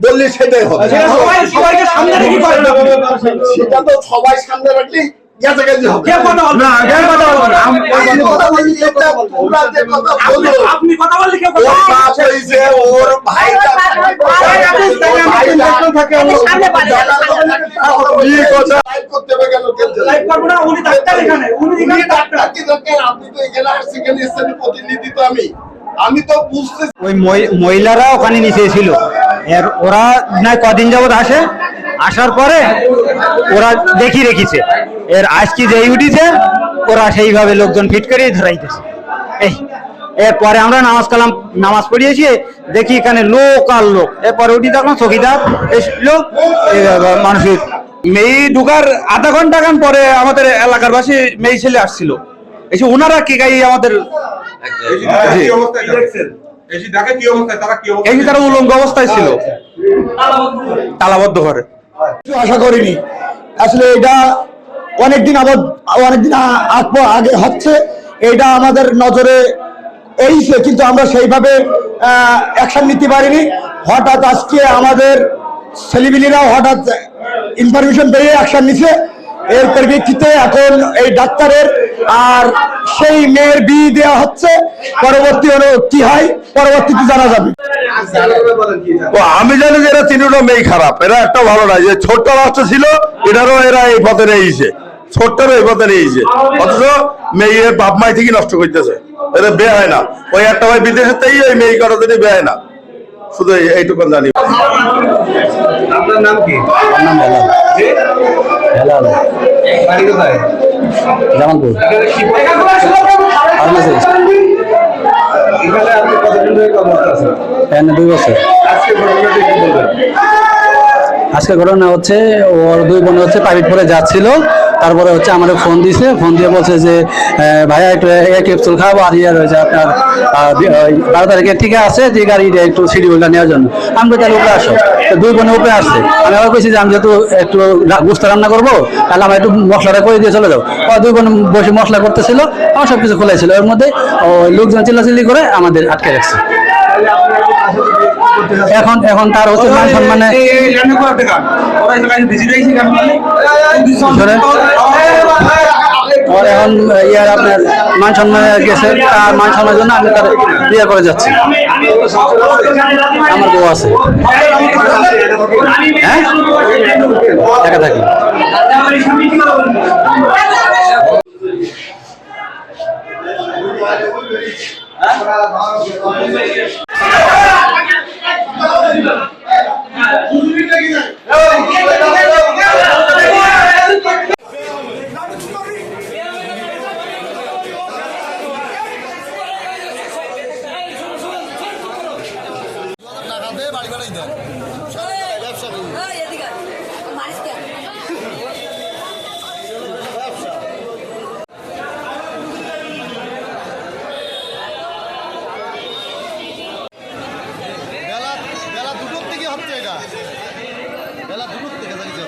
বললি সেটাই হবে সেটা আপনি। তো সবাই সামনে হবে কে কথা বলবে? কে কথা করব না, উনি ডাক্তার এখানে, উনি এখানে ডাক্তার। কি দরকার? আপনি তো এখানে আসছেন, এখানে এসছেন, প্রতিনিধি তো আমি। আমি তো বুঝতে ওই মহিলারা ওখানে নিচে ছিল। এর ওরা না কদিন যাবত আসে। আসার পরে ওরা দেখি রেখেছে। এর আজকে যেই উঠিছে ওরা সেইভাবে লোকজন ফিট করে ধরাইতেছে। এই এরপরে আমরা নামাজ কালাম নামাজ পড়িয়েছি। দেখি এখানে লোক আর লোক। এরপরে উঠি দেখলাম চকিদার এসলো। মানুষের মেয়ে ঢুকার আধা ঘণ্টা খান পরে আমাদের এলাকার বাসী মেয়ে ছেলে আসছিল। এসে ওনারা কে গাই আমাদের জি। এই যে তারা উলঙ্গ অবস্থায় ছিল। তালাবদ্ধ ঘরে। আশা করিনি। আসলে এটা অনেকদিন আবার অনেকদিন আগে হচ্ছে। এটা আমাদের নজরে এইছে কিন্তু আমরা সেইভাবে অ্যাকশন নিতে পারিনি। হঠাৎ আজকে আমাদের ছেলেমিলিরা হঠাৎ ইনফরমেশন পেয়ে অ্যাকশন নিছে। এর পরিপ্রেক্ষিতে এখন এই ডাক্তারের আর সেই মেয়ের বিয়ে দেওয়া হচ্ছে। পরবর্তী হলো কি হয়? পরবর্তীতে জানা যাবে। আমি জানি যে এরা তিনটা মেয়ে খারাপ। এরা একটা ভালো না যে ছোট্ট রাষ্ট্র ছিল, এটারও এরা এই পথে নিয়েছে ছোট্টরও এই পথে নিয়েছে অথচ মেয়ের বাপ মাই থেকে নষ্ট করতেছে। এটা বে হয় না। ওই একটা ভাই বিদেশের থেকেই ওই মেয়ে করার জন্য বে হয় না। শুধু এইটুকু জানি। নাম কি? নাম বেলাল বাড়ি কোথায়? জামালপুর। ফার্মাসিস্ট এখানে আপনি কতদিন ধরে কর্মরত আছেন এখানে দুই বছর। আজকে ঘটনাটি কি বলবেন আজকে ঘটনা হচ্ছে ওর দুই বোন হচ্ছে প্রাইভেট পরে যাচ্ছিল। তারপরে হচ্ছে আমাদের ফোন দিছে ফোন দিয়ে বলছে যে ভাইয়া একটু এক ক্যাপসুল খাব আর ইয়ে রয়েছে আপনার বারো তারিখে ঠিক আছে যে গাড়িটা একটু শিডিউলটা নেওয়ার জন্য। আমি তো তাহলে উপরে আসো। দুই বোনে উপরে আসছে। আমি আবার কইছি যে, আমি যেহেতু একটু গোস্ত রান্না করব, তাহলে আমার একটু মশলাটা করে দিয়ে চলে ও দুই বোন বসে মশলা করতেছিল, আমার সব কিছু খোলাই ছিল। এর মধ্যে লোকজন চিল্লাচিল্লি করে আমাদের আটকে রাখছে। এখন এখন তার হচ্ছে মান সম্মানে ওরা এখানে ইয়ার আপনার মান সম্মান গেছে তার মান সম্মানের জন্য আমি তার ইয়ে করে যাচ্ছি। আমার বউ আছে। হ্যাঁ? একা থাকি। বাড়ি বাড়াই দেন ব্যবসা